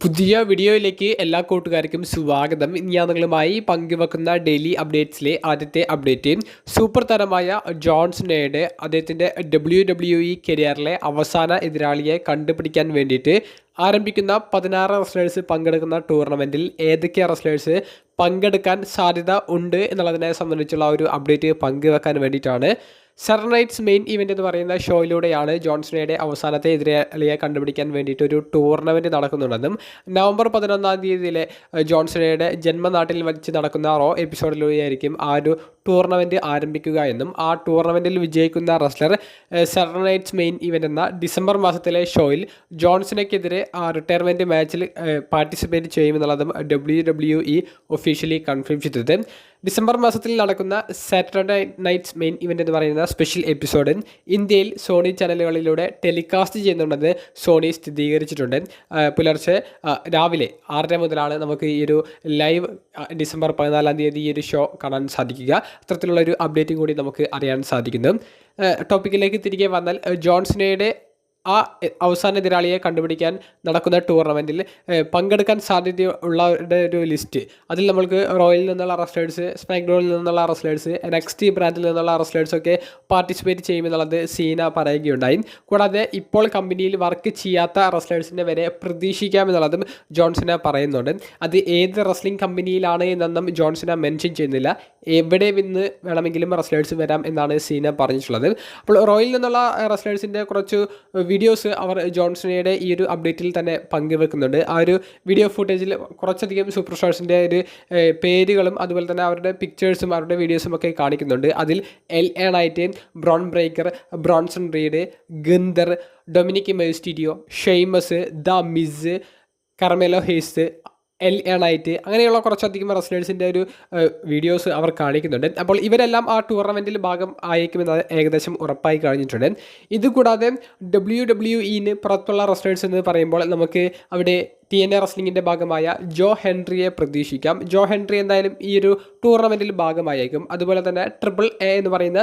പുതിയ വീഡിയോയിലേക്ക് എല്ലാ കൂട്ടുകാർക്കും സ്വാഗതം. ഞാൻ നിങ്ങളുമായി പങ്കുവെക്കുന്ന ഡെയിലി അപ്ഡേറ്റ്സിലെ ആദ്യത്തെ അപ്ഡേറ്റ്. സൂപ്പർ താരമായ ജോൺസണയുടെ അദ്ദേഹത്തിന്റെ ഡബ്ല്യു ഡബ്ല്യു ഇ കരിയറിലെ അവസാന എതിരാളിയെ കണ്ടുപിടിക്കാൻ വേണ്ടിയിട്ട് ആരംഭിക്കുന്ന പതിനാറ് റസ്ലേഴ്സ് പങ്കെടുക്കുന്ന ടൂർണമെന്റിൽ ഏതൊക്കെ റസ്ലേഴ്സ് പങ്കെടുക്കാൻ സാധ്യത ഉണ്ട് എന്നുള്ളതിനെ സംബന്ധിച്ചുള്ള ഒരു അപ്ഡേറ്റ് പങ്കുവെക്കാൻ വേണ്ടിയിട്ടാണ്. സെറനൈറ്റ്സ് മെയിൻ ഇവന്റ് എന്ന് പറയുന്ന ഷോയിലൂടെയാണ് ജോൺസണയുടെ അവസാനത്തെ എതിരാളിയെ കണ്ടുപിടിക്കാൻ വേണ്ടിയിട്ട് ഒരു ടൂർണമെന്റ് നടക്കുന്നുണ്ടെന്നും നവംബർ പതിനൊന്നാം തീയതിയിലെ ജോൺസണയുടെ ജന്മനാട്ടിൽ വെച്ച് നടക്കുന്ന റോ എപ്പിസോഡിലൂടെയായിരിക്കും ആ ഒരു ടൂർണമെന്റ് ആരംഭിക്കുക എന്നും ആ ടൂർണമെന്റിൽ വിജയിക്കുന്ന wrestler Saturday night's main event എന്ന ഡിസംബർ മാസത്തിലെ ഷോയിൽ ജോൺസണയ്ക്കെതിരെ ആ റിട്ടയർമെന്റ് മാച്ചിൽ participate ചെയ്യുമെന്നുള്ളതും W W E officially confirm ചെയ്തത്. ഡിസംബർ മാസത്തിൽ നടക്കുന്ന സാറ്റർഡേ നൈറ്റ്സ് മെയിൻ ഇവന്റ് എന്ന് പറയുന്ന സ്പെഷ്യൽ എപ്പിസോഡ് ഇന്ത്യയിൽ സോണി ചാനലുകളിലൂടെ ടെലികാസ്റ്റ് ചെയ്യുന്നുണ്ടെന്ന് സോണി സ്ഥിരീകരിച്ചിട്ടുണ്ട്. പുലർച്ചെ രാവിലെ ആറര മുതലാണ് നമുക്ക് ഈ ഒരു ലൈവ് ഡിസംബർ പതിനാലാം തീയതി ഈ ഒരു ഷോ കാണാൻ സാധിക്കുക. അത്തരത്തിലുള്ള ഒരു അപ്ഡേറ്റും കൂടി നമുക്ക് അറിയാൻ സാധിക്കുന്നു. ടോപ്പിക്കിലേക്ക് തിരികെ വന്നാൽ ജോൺസിനയുടെ ആ അവസാന എതിരാളിയെ കണ്ടുപിടിക്കാൻ നടക്കുന്ന ടൂർണമെന്റിൽ പങ്കെടുക്കാൻ സാധ്യതയുള്ളവരുടെ ഒരു ലിസ്റ്റ്. അതിൽ നമ്മൾക്ക് റോയലിൽ നിന്നുള്ള റസ്ലേഴ്സ് സ്മാക്ഡോണിൽ നിന്നുള്ള റെസ്ലേഴ്സ് നെക്സ്റ്റ് ബ്രാൻഡിൽ നിന്നുള്ള റെസ്ലേഴ്സ് ഒക്കെ പാർട്ടിസിപ്പേറ്റ് ചെയ്യുമെന്നുള്ളത് സീന പറയുകയുണ്ടായി. കൂടാതെ ഇപ്പോൾ കമ്പനിയിൽ വർക്ക് ചെയ്യാത്ത റസ്ലേഴ്സിനെ വരെ പ്രതീക്ഷിക്കാമെന്നുള്ളതും ജോൺസന പറയുന്നുണ്ട്. അത് ഏത് റസ്ലിംഗ് കമ്പനിയിലാണ് എന്നൊന്നും ജോൺസന മെൻഷൻ ചെയ്യുന്നില്ല. എവിടെ നിന്ന് വേണമെങ്കിലും റസ്ലേഴ്സ് വരാം എന്നാണ് സീന പറഞ്ഞിട്ടുള്ളത്. അപ്പോൾ റോയിൽ നിന്നുള്ള റസ്ലേഴ്സിന്റെ കുറച്ച് വീഡിയോസ് അവർ ജോൺസണിയുടെ ഈ ഒരു അപ്ഡേറ്റിൽ തന്നെ പങ്കുവെക്കുന്നുണ്ട്. ആ ഒരു വീഡിയോ ഫുട്ടേജിൽ കുറച്ചധികം സൂപ്പർ സ്റ്റാർസിന്റെ ഒരു പേരുകളും അതുപോലെ തന്നെ അവരുടെ പിക്ചേഴ്സും അവരുടെ വീഡിയോസും ഒക്കെ കാണിക്കുന്നുണ്ട്. അതിൽ L A Knight Bron Breakker Bronson Reed Gunther Dominik Mysterio Sheamus the Miz Carmelo Hayes L A Knight അങ്ങനെയുള്ള കുറച്ചധികം റെസ്ലേഴ്സിന്റെ ഒരു വീഡിയോസ് അവർ കാണിക്കുന്നുണ്ട്. അപ്പോൾ ഇവരെല്ലാം ആ ടൂർണമെന്റിൽ ഭാഗം ആയേക്കുമെന്ന് ഏകദേശം ഉറപ്പായി കഴിഞ്ഞിട്ടുണ്ട്. ഇതുകൂടാതെ ഡബ്ല്യു ഡബ്ല്യു ഇന് പുറത്തുള്ള റെസ്ലേഴ്സ് എന്ന് പറയുമ്പോൾ നമുക്ക് അവിടെ ടി എൻ എ റസ്ലിങ്ങിന്റെ ഭാഗമായ ജോ ഹെൻറിയെ പ്രതീക്ഷിക്കാം. ജോ ഹെൻറി എന്തായാലും ഈ ഒരു ടൂർണമെന്റിൽ ഭാഗമായേക്കും. അതുപോലെ തന്നെ ട്രിപ്പിൾ എ എന്ന് പറയുന്ന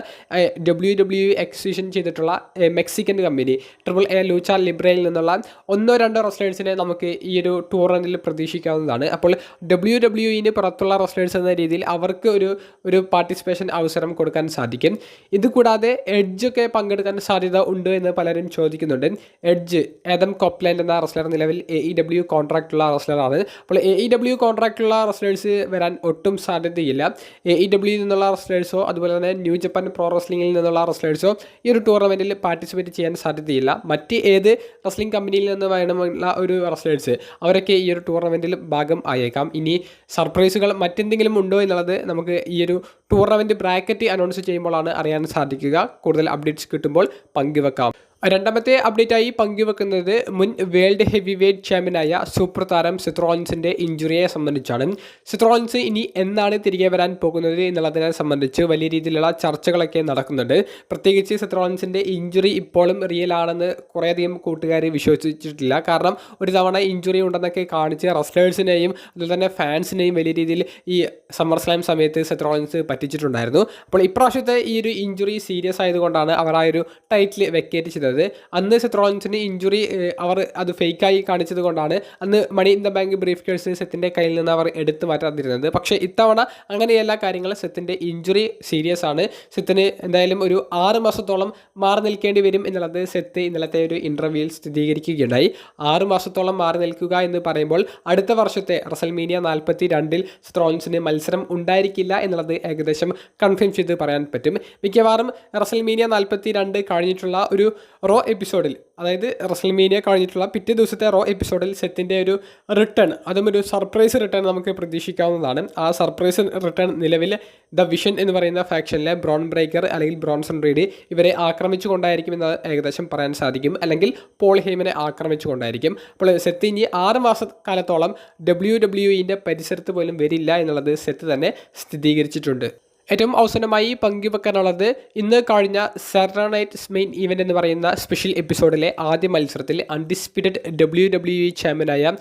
ഡബ്ല്യു ഡബ്ല്യു എക്സിബിഷൻ ചെയ്തിട്ടുള്ള Mexican company triple A Lucha ലിബ്രയിൽ നിന്നുള്ള ഒന്നോ രണ്ടോ റെസ്ലേഴ്സിനെ നമുക്ക് ഈ ഒരു ടൂർണമെന്റിൽ പ്രതീക്ഷിക്കാവുന്നതാണ്. അപ്പോൾ ഡബ്ല്യു ഡബ്ല്യു ഇന് പുറത്തുള്ള റസ്ലേഴ്സ് എന്ന രീതിയിൽ അവർക്ക് ഒരു ഒരു പാർട്ടിസിപ്പേഷൻ അവസരം കൊടുക്കാൻ സാധിക്കും. ഇതുകൂടാതെ എഡ്ജൊക്കെ പങ്കെടുക്കാൻ സാധ്യത ഉണ്ട് എന്ന് പലരും ചോദിക്കുന്നുണ്ട്. എഡ്ജ് ഏതം കോപ്ലാൻഡ് എന്ന റസ്ലർ നിലവിൽ എ ഇ ഡബ്ല്യു കോൺട്രാക്റ്റുള്ള റെസ്ലറാണ് അപ്പോൾ എ ഇ ഡബ്ല്യു കോൺട്രാക്റ്റുള്ള റെസ്ലേഴ്സ് വരാൻ ഒട്ടും സാധ്യതയില്ല. എ ഇ ഡബ്ല്യു നിന്നുള്ള റെസ്ലേഴ്സോ അതുപോലെ തന്നെ ന്യൂ ജപ്പാൻ പ്രോ റെസ്ലിംഗിൽ നിന്നുള്ള റെസ്ലേഴ്സോ ഈ ഒരു ടൂർണമെന്റിൽ പാർട്ടിസിപ്പേറ്റ് ചെയ്യാൻ സാധ്യതയില്ല. മറ്റ് ഏത് റെസ്ലിംഗ് കമ്പനിയിൽ നിന്ന് വേണമെന്നുള്ള ഒരു റെസ്ലേഴ്സ് അവരൊക്കെ ഈ ഒരു ടൂർണമെന്റിൽ ഭാഗം ആയേക്കാം. ഇനി സർപ്രൈസുകൾ മറ്റെന്തെങ്കിലും ഉണ്ടോ എന്നുള്ളത് നമുക്ക് ഈ ഒരു ടൂർണമെന്റ് ബ്രാക്കറ്റ് അനൗൺസ് ചെയ്യുമ്പോഴാണ് അറിയാൻ സാധിക്കുക. കൂടുതൽ അപ്ഡേറ്റ്സ് കിട്ടുമ്പോൾ പങ്കുവെക്കാം. രണ്ടാമത്തെ അപ്ഡേറ്റായി പങ്കുവെക്കുന്നത് മുൻ വേൾഡ് ഹെവി വെയ്റ്റ് ചാമ്പ്യനായ സൂപ്പർ താരം സിത്രോൺസിന്റെ ഇഞ്ചുറിയെ സംബന്ധിച്ചാണ്. സിത്രോൺസ് ഇനി എന്നാണ് തിരികെ വരാൻ പോകുന്നത് എന്നുള്ളതിനെ സംബന്ധിച്ച് വലിയ രീതിയിലുള്ള ചർച്ചകളൊക്കെ നടക്കുന്നുണ്ട്. പ്രത്യേകിച്ച് സിത്രോൺസിന്റെ ഇഞ്ചുറി ഇപ്പോഴും റിയൽ ആണെന്ന് കുറേയധികം കൂട്ടുകാർ വിശ്വസിച്ചിട്ടില്ല. കാരണം ഒരു തവണ ഇഞ്ചുറി ഉണ്ടെന്നൊക്കെ കാണിച്ച് റെസ്ലേഴ്സിനെയും അതുപോലെ തന്നെ ഫാൻസിനെയും വലിയ രീതിയിൽ ഈ സമ്മർ സ്ലാം സമയത്ത് സെത്രോളൻസ് പറ്റിച്ചിട്ടുണ്ടായിരുന്നു. അപ്പോൾ ഇപ്രാവശ്യത്തെ ഈ ഒരു ഇഞ്ചുറി സീരിയസ് ആയതുകൊണ്ടാണ് അവർ ആ ഒരു ടൈറ്റിൽ വെക്കേറ്റ് ചെയ്തത്. അന്ന് സെത്ത് റോളിൻസിന്റെ ഇഞ്ചുറി അവർ അത് ഫേക്കായി കാണിച്ചത് കൊണ്ടാണ് അന്ന് money in the bank briefcase സെത്തിന്റെ കയ്യിൽ നിന്ന് അവർ എടുത്തു മാറ്റാതിരുന്നത്. പക്ഷേ ഇത്തവണ അങ്ങനെയല്ല കാര്യങ്ങൾ സെത്തിന്റെ ഇഞ്ചുറി സീരിയസ് ആണ്. സെത്തിന് എന്തായാലും ഒരു ആറ് മാസത്തോളം മാറി നിൽക്കേണ്ടി വരും എന്നുള്ളത് സെത്ത് ഇന്നലത്തെ ഒരു ഇന്റർവ്യൂവിൽ സ്ഥിരീകരിക്കുകയുണ്ടായി. ആറ് മാസത്തോളം മാറി നിൽക്കുക എന്ന് പറയുമ്പോൾ അടുത്ത വർഷത്തെ റസൽമീനിയ നാൽപ്പത്തി രണ്ടിൽ സ്ത്രോൺസിന് മത്സരം ഉണ്ടായിരിക്കില്ല എന്നുള്ളത് ഏകദേശം കൺഫേം ചെയ്ത് പറയാൻ പറ്റും. മിക്കവാറും റസൽമീനിയ നാൽപ്പത്തി രണ്ട് കഴിഞ്ഞിട്ടുള്ള ഒരു റോ എപ്പിസോഡിൽ അതായത് റസൽമീനിയ കഴിഞ്ഞിട്ടുള്ള പിറ്റേ ദിവസത്തെ റോ എപ്പിസോഡിൽ സെത്തിന്റെ ഒരു റിട്ടേൺ അതും ഒരു സർപ്രൈസ് റിട്ടേൺ നമുക്ക് പ്രതീക്ഷിക്കാവുന്നതാണ്. ആ സർപ്രൈസ് റിട്ടേൺ നിലവിൽ ദ വിഷൻ എന്ന് പറയുന്ന ഫാക്ഷനിലെ ബ്രോൺ ബ്രേക്കർ അല്ലെങ്കിൽ ബ്രോൺസൺ റീഡ് ഇവരെ ആക്രമിച്ചുകൊണ്ടായിരിക്കും എന്ന് ഏകദേശം പറയാൻ സാധിക്കും. അല്ലെങ്കിൽ പോൾ ഹെയ്മനെ ആക്രമിച്ചുകൊണ്ടായിരിക്കും. അപ്പോൾ സെത്ത് ഇനി ആറ് മാസക്കാലത്തോളം ഡബ്ല്യു ഡബ്ല്യു ഇന്റെ പരിസരത്ത് പോലും വരില്ല എന്നുള്ളത് സെത്ത് തന്നെ സ്ഥിരീകരിച്ചിട്ടുണ്ട് ഏറ്റവും അവസാനമായി പങ്കുവെക്കാനുള്ളത് ഇന്ന് കഴിഞ്ഞ സാറ്റർഡേ മെയിൻ ഈവന്റ് എന്ന് പറയുന്ന സ്പെഷ്യൽ എപ്പിസോഡിലെ ആദ്യ മത്സരത്തിൽ അൺഡിസ്പ്യൂട്ടഡ് ഡബ്ല്യു ഡബ്ല്യു ഇ ചാമ്പ്യനായ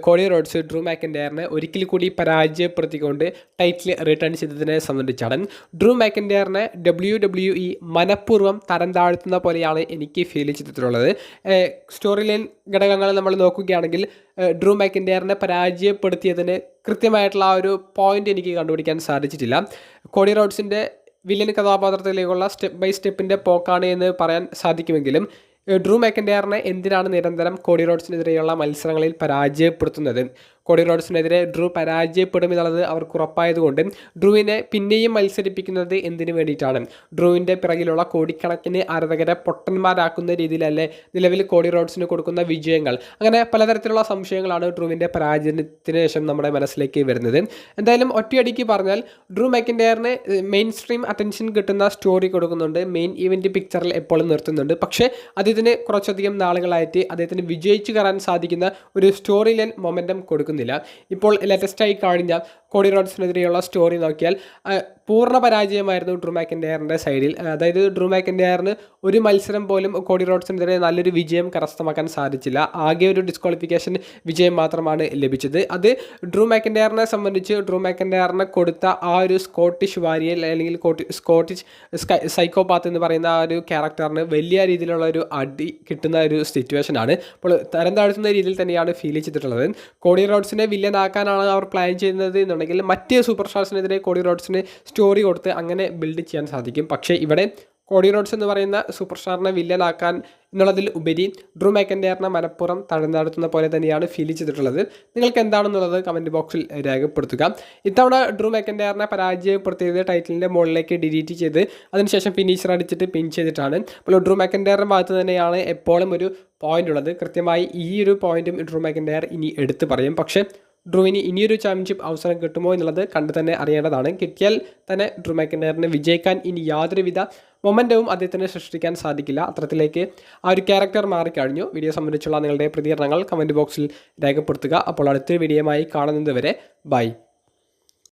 കോളി റോഡ്സ് ഡ്രൂ മാക്കൻഡയറിനെ ഒരിക്കൽ കൂടി പരാജയപ്പെടുത്തിക്കൊണ്ട് ടൈറ്റിൽ റിട്ടേൺ ചെയ്തതിനെ സംബന്ധിച്ചാണ് ഡ്രൂ മാക്കൻഡയറിനെ ഡബ്ല്യു ഡബ്ല്യു ഇ മനഃപൂർവം തരം താഴ്ത്തുന്ന പോലെയാണ് എനിക്ക് ഫീൽ ചെയ്തിട്ടുള്ളത്. സ്റ്റോറി ലൈൻ ഘടകങ്ങൾ നമ്മൾ നോക്കുകയാണെങ്കിൽ ഡ്രൂ മാക്കിന്റെയറിനെ പരാജയപ്പെടുത്തിയതിന് കൃത്യമായിട്ടുള്ള ആ ഒരു പോയിന്റ് എനിക്ക് കണ്ടുപിടിക്കാൻ സാധിച്ചിട്ടില്ല. കോഡി റോഡ്സിന്റെ വില്ലൻ കഥാപാത്രത്തിലേക്കുള്ള സ്റ്റെപ്പ് ബൈ സ്റ്റെപ്പിന്റെ പോക്കാണ് എന്ന് പറയാൻ സാധിക്കുമെങ്കിലും ഡ്രൂ മാക്കിന്റെയറിനെ എന്തിനാണ് നിരന്തരം കോഡി റോഡ്സിനെതിരെയുള്ള മത്സരങ്ങളിൽ പരാജയപ്പെടുത്തുന്നത്? കോഡി റോഡ്സിനെതിരെ ഡ്രൂ പരാജയപ്പെടും എന്നുള്ളത് അവർക്ക് ഉറപ്പായതുകൊണ്ട് ഡ്രൂവിനെ പിന്നെയും മത്സരിപ്പിക്കുന്നത് എന്തിനു വേണ്ടിയിട്ടാണ്? ഡ്രൂവിന്റെ പിറകിലുള്ള കോടിക്കണക്കിന് ആരാധകരെ പൊട്ടന്മാരാക്കുന്ന രീതിയിലല്ലേ നിലവിൽ കോടി റോഡ്സിന് കൊടുക്കുന്ന വിജയങ്ങൾ. അങ്ങനെ പലതരത്തിലുള്ള സംശയങ്ങളാണ് ഡ്രൂവിന്റെ പരാജയത്തിന് ശേഷം നമ്മുടെ മനസ്സിലേക്ക് വരുന്നത്. എന്തായാലും ഒറ്റയടിക്ക് പറഞ്ഞാൽ ഡ്രൂ മാക്കിൻഡയറിന് മെയിൻ സ്ട്രീം അറ്റൻഷൻ കിട്ടുന്ന സ്റ്റോറി കൊടുക്കുന്നുണ്ട്. മെയിൻ ഇവന്റ് പിക്ചറിൽ എപ്പോഴും നിർത്തുന്നുണ്ട്. പക്ഷേ അദ്ദേഹത്തിന് കുറച്ചധികം നാളുകളായിട്ട് അദ്ദേഹത്തിന് വിജയിച്ചു കയറാൻ സാധിക്കുന്ന ഒരു സ്റ്റോറി ലൈൻ മൊമെന്റം കൊടുക്കുന്നില്ല ഇപ്പോൾ ലേറ്റസ്റ്റായി കഴിഞ്ഞ കോഡി റോഡ്സിനെതിരെയുള്ള സ്റ്റോറി നോക്കിയാൽ പൂർണ പരാജയമായിരുന്നു ഡ്രൂ മാക്കിൻഡയറിന്റെ സൈഡിൽ അതായത് ഡ്രൂ മാക്കിൻഡയറിന് ഒരു മത്സരം പോലും കോഡി റോഡ്സിനെതിരെ നല്ലൊരു വിജയം കരസ്ഥമാക്കാൻ സാധിച്ചില്ല. ആകെ ഒരു ഡിസ്ക്വാളിഫിക്കേഷൻ വിജയം മാത്രമാണ് ലഭിച്ചത്. അത് ഡ്രൂ മാക്കിന്റെയറിനെ സംബന്ധിച്ച് ഡ്രൂ മാക്കിന്റെയറിനെ കൊടുത്ത ആ ഒരു സ്കോട്ടിഷ് വാരിയൽ അല്ലെങ്കിൽ സ്കോട്ടിഷ് സൈക്കോപാത്ത് എന്ന് പറയുന്ന ആ ഒരു ക്യാരക്ടറിന് വലിയ രീതിയിലുള്ള ഒരു അടി കിട്ടുന്ന ഒരു സിറ്റുവേഷൻ ആണ്. അപ്പോൾ തരം താഴ്ത്തുന്ന രീതിയിൽ തന്നെയാണ് ഫീൽ ചെയ്തിട്ടുള്ളത്. കോഡി റോഡ്സിനെ വില്ലനാക്കാനാണ് അവർ പ്ലാൻ ചെയ്യുന്നത് എന്നുണ്ടെങ്കിൽ മറ്റ് സൂപ്പർ സ്റ്റാർസിനെതിരെ കോഡി റോഡ്സിന് സ്റ്റോറി കൊടുത്ത് അങ്ങനെ ബിൽഡ് ചെയ്യാൻ സാധിക്കും. പക്ഷേ ഇവിടെ കോഡി റോഡ്സ് എന്ന് പറയുന്ന സൂപ്പർ സ്റ്റാറിനെ വില്ലനാക്കാൻ എന്നുള്ളതിൽ ഉപരി ഡ്രൂ മാക്കൻഡയറിനെ മലപ്പുറം തഴുന്നാടുത്തുന്ന പോലെ തന്നെയാണ് ഫീൽ ചെയ്തിട്ടുള്ളത്. നിങ്ങൾക്ക് എന്താണെന്നുള്ളത് കമന്റ് ബോക്സിൽ രേഖപ്പെടുത്തുക. ഇത്തവണ ഡ്രൂ മാക്കൻഡയറിനെ പരാജയപ്പെടുത്തിയത് ടൈറ്റിലിന്റെ മുകളിലേക്ക് ഡിലീറ്റ് ചെയ്ത് അതിനുശേഷം ഫിനിഷർ അടിച്ചിട്ട് പിൻ ചെയ്തിട്ടാണ്. അപ്പോൾ ഡ്രൂ മാക്കൻഡയറിന്റെ ഭാഗത്ത് തന്നെയാണ് എപ്പോഴും ഒരു പോയിന്റ് ഉള്ളത്. കൃത്യമായി ഈ ഒരു പോയിന്റും ഡ്രൂ മാക്കൻഡയർ ഇനി എടുത്തു പറയും. പക്ഷേ ഡ്രൂവിന് ഇനിയൊരു ചാമ്പ്യൻഷിപ്പ് അവസരം കിട്ടുമോ എന്നുള്ളത് കണ്ടു തന്നെ അറിയേണ്ടതാണ്. കിട്ടിയാൽ തന്നെ ഡ്രൂ മാക്കൻഡയറിന് വിജയിക്കാൻ ഇനി യാതൊരുവിധ മൊമെന്റവും അദ്ദേഹത്തിന് സൃഷ്ടിക്കാൻ സാധിക്കില്ല. അത്തരത്തിലേക്ക് ആ ഒരു ക്യാരക്ടർ മാറിക്കഴിഞ്ഞു. വീഡിയോ സംബന്ധിച്ചുള്ള നിങ്ങളുടെ പ്രതികരണങ്ങൾ കമന്റ് ബോക്സിൽ രേഖപ്പെടുത്തുക. അപ്പോൾ അടുത്തൊരു വീഡിയോയുമായി കാണുന്നതുവരെ ബൈ.